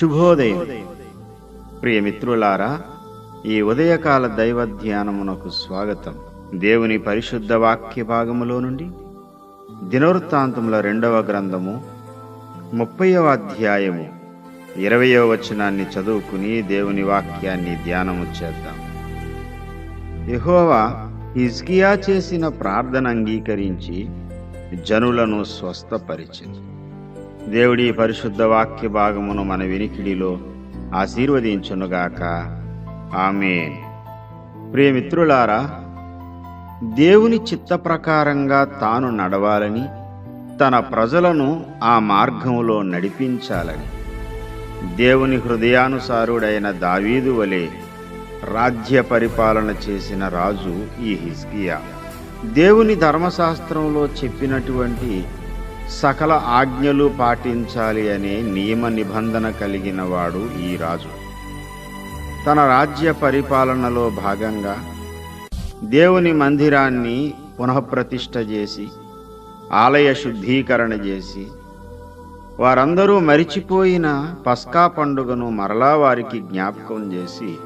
శుభోదయం. ప్రియమిత్రులారా ఈ ఉదయకాల దైవ ధ్యానమునకు స్వాగతం. దేవుని పరిశుద్ధ వాక్య భాగములో నుండి దినవృత్తాంతముల రెండవ గ్రంథము ముప్పైవ అధ్యాయము ఇరవయో వచనాన్ని చదువుకుని దేవుని వాక్యాన్ని ధ్యానము చేద్దాం. యహోవా హిజ్కియా చేసిన ప్రార్థన అంగీకరించి జనులను స్వస్థపరిచింది. దేవుడి పరిశుద్ధ వాక్య భాగమును మన వినికిడిలో ఆశీర్వదించునుగాక. ఆమె ప్రియమిత్రులారా దేవుని చిత్త ప్రకారంగా తాను నడవాలని తన ప్రజలను ఆ మార్గములో నడిపించాలని దేవుని హృదయానుసారుడైన దావీదు వలె రాజ్య పరిపాలన చేసిన రాజు ఈ హిస్కియా దేవుని ధర్మశాస్త్రంలో చెప్పినటువంటి సకల ఆజ్ఞలు పాటించాలి అనే నియమ నిబంధన కలిగిన వాడు ఈ రాజు. తన రాజ్య పరిపాలనలో భాగంగా దేవుని మందిరాన్ని పునఃప్రతిష్ఠ చేసి ఆలయ శుద్ధీకరణ చేసి వారందరూ మరిచిపోయిన పస్కా పండుగను మరలా వారికి జ్ఞాపకం చేసి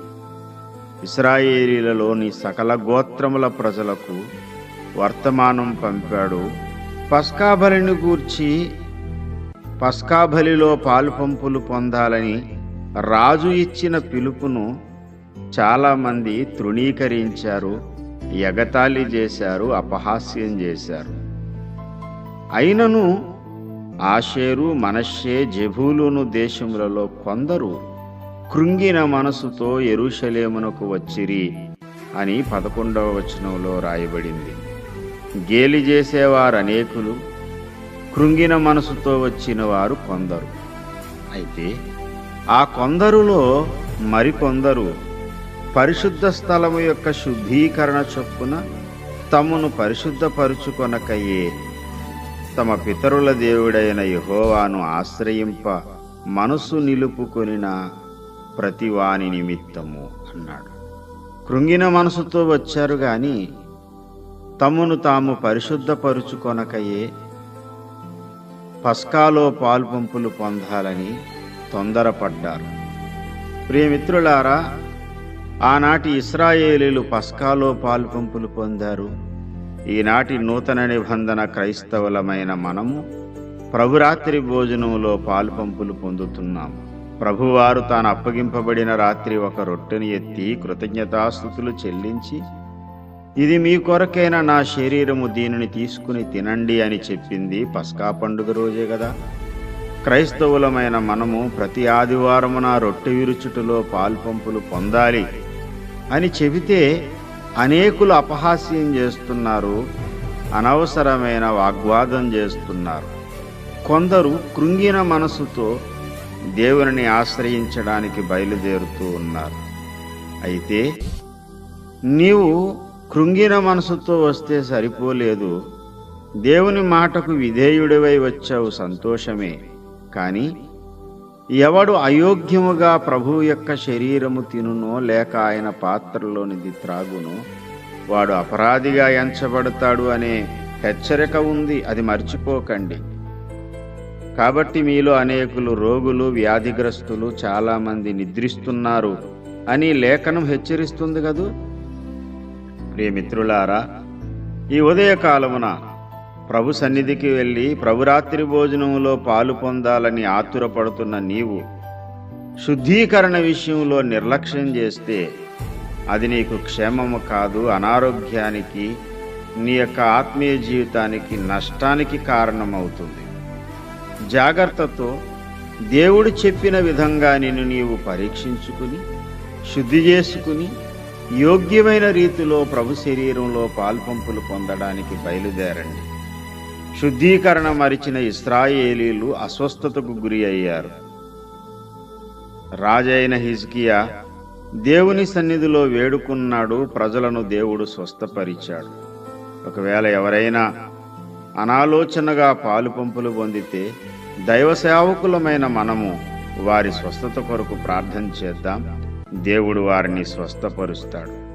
ఇస్రాయేలీలలోని సకల గోత్రముల ప్రజలకు వర్తమానం పంపాడు పస్కాబలిని గూర్చి పస్కాబలిలో పాలుపంపులు పాలు పంపులు పొందాలని రాజు ఇచ్చిన పిలుపును చాలామంది తృణీకరించారు ఎగతాళి చేశారు అపహాస్యం చేశారు. అయినను ఆషేరు మనషే జబూలును దేశములలో కొందరు కృంగిన మనసుతో ఎరుషలేమునకు వచ్చిరి అని పదకొండవ వచనంలో రాయబడింది. గేలి చేసేవారు అనేకులు కృంగిన మనసుతో వచ్చిన వారు కొందరు. అయితే ఆ కొందరులో మరికొందరు పరిశుద్ధ స్థలము యొక్క శుద్ధీకరణ చొప్పున తమను పరిశుద్ధపరుచుకొనకయ్యే తమ పితరుల దేవుడైన యహోవాను ఆశ్రయింప మనసు నిలుపుకొనిన ప్రతివాని నిమిత్తము అన్నాడు. కృంగిన మనసుతో వచ్చారు కానీ తమను తాము పరిశుద్ధపరుచుకొనకయే పస్కాలో పాల్పంపులు పొందాలని తొందరపడ్డారు. ప్రియమిత్రులారా ఆనాటి ఇస్రాయేలీలు పస్కాలో పాల్పంపులు పొందారు. ఈనాటి నూతన నిబంధన క్రైస్తవులమైన మనము ప్రభురాత్రి భోజనంలో పాల్పంపులు పొందుతున్నాము. ప్రభువారు తాను అప్పగింపబడిన రాత్రి ఒక రొట్టెని ఎత్తి కృతజ్ఞతాస్థుతులు చెల్లించి ఇది మీ కొరకైన నా శరీరము దీనిని తీసుకుని తినండి అని చెప్పింది పస్కా పండుగ రోజే కదా. క్రైస్తవులమైన మనము ప్రతి ఆదివారమున రొట్టె విరుచుటలో పాల్పంపులు పొందాలి అని చెబితే అనేకులు అపహాస్యం చేస్తున్నారు అనవసరమైన వాగ్వాదం చేస్తున్నారు. కొందరు కృంగిన మనసుతో దేవుని ఆశ్రయించడానికి బయలుదేరుతూ ఉన్నారు. అయితే నీవు కృంగిన మనసుతో వస్తే సరిపోలేదు. దేవుని మాటకు విధేయుడివై వచ్చావు సంతోషమే. కానీ ఎవడు అయోగ్యముగా ప్రభువు యొక్క శరీరము తినునో లేక ఆయన పాత్రలోనిది త్రాగునో వాడు అపరాధిగా ఎంచబడతాడు అనే హెచ్చరిక ఉంది అది మర్చిపోకండి. కాబట్టి మీలో అనేకులు రోగులు వ్యాధిగ్రస్తులు చాలామంది నిద్రిస్తున్నారు అని లేఖనం హెచ్చరిస్తుంది కదూ? ప్రియమిత్రులారా ఈ ఉదయకాలమున ప్రభు సన్నిధికి వెళ్ళి ప్రభురాత్రి భోజనంలో పాలు పొందాలని ఆతురపడుతున్న నీవు శుద్ధీకరణ విషయంలో నిర్లక్ష్యం చేస్తే అది నీకు క్షేమము కాదు అనారోగ్యానికి నీ యొక్క ఆత్మీయ జీవితానికి నష్టానికి కారణమవుతుంది. జాగ్రత్తతో దేవుడు చెప్పిన విధంగా నిన్ను నీవు పరీక్షించుకుని శుద్ధి చేసుకుని యోగ్యమైన రీతిలో ప్రభు శరీరంలో పాల్పంపులు పొందడానికి బయలుదేరండి. శుద్ధీకరణ మరిచిన ఇస్రాయేలీలు అస్వస్థతకు గురి అయ్యారు. రాజైన హిజ్కియా దేవుని సన్నిధిలో వేడుకున్నాడు ప్రజలను దేవుడు స్వస్థపరిచాడు. ఒకవేళ ఎవరైనా అనాలోచనగా పాలు పంపులు పొందితే దైవ సేవకులమైన మనము వారి స్వస్థత కొరకు ప్రార్థన చేద్దాం. దేవుడు వారిని స్వస్థపరుస్తాడు.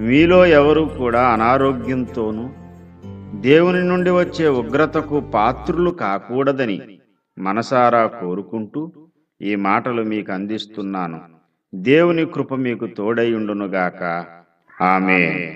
మీలో ఎవరు కూడా అనారోగ్యంతోనూ దేవుని నుండి వచ్చే ఉగ్రతకు పాత్రులు కాకూడదని మనసారా కోరుకుంటూ ఈ మాటలు మీకు అందిస్తున్నాను. దేవుని కృప మీకు తోడై ఉండునుగాక. ఆమె